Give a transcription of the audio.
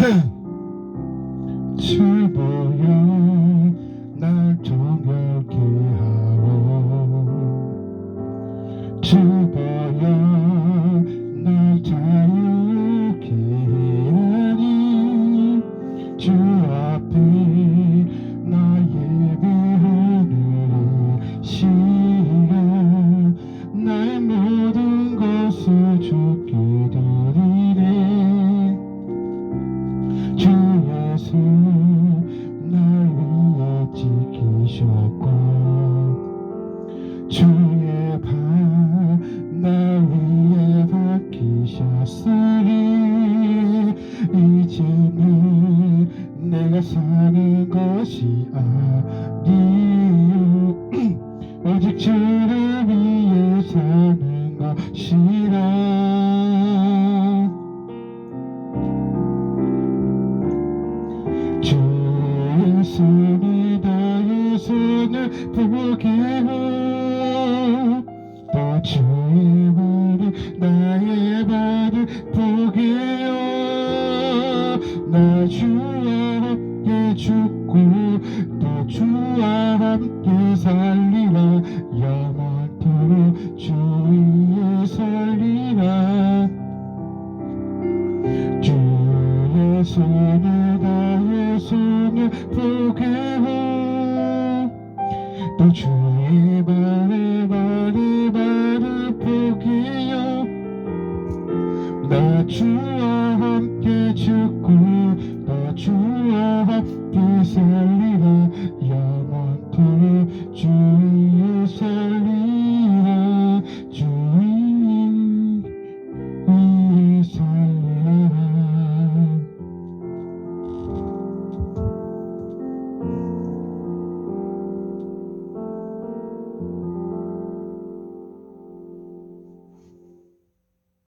주보여. 날 정결케 하오 주 예수 날 위해 지키셨고 주의 발날 위해 박히셨으니 이제는 내가 사는 것이 아니요. 오직 주를 주의 손이 나의 손을 보게요 또 주와 함께 살리라. 영원토록 주 위에 살리라. 주의 손을 나의 손을 보게요 또 주의 발에 발에 발을 보게요. 나 주와 함께 죽고 나 주와 함께 살리라 영원토록 주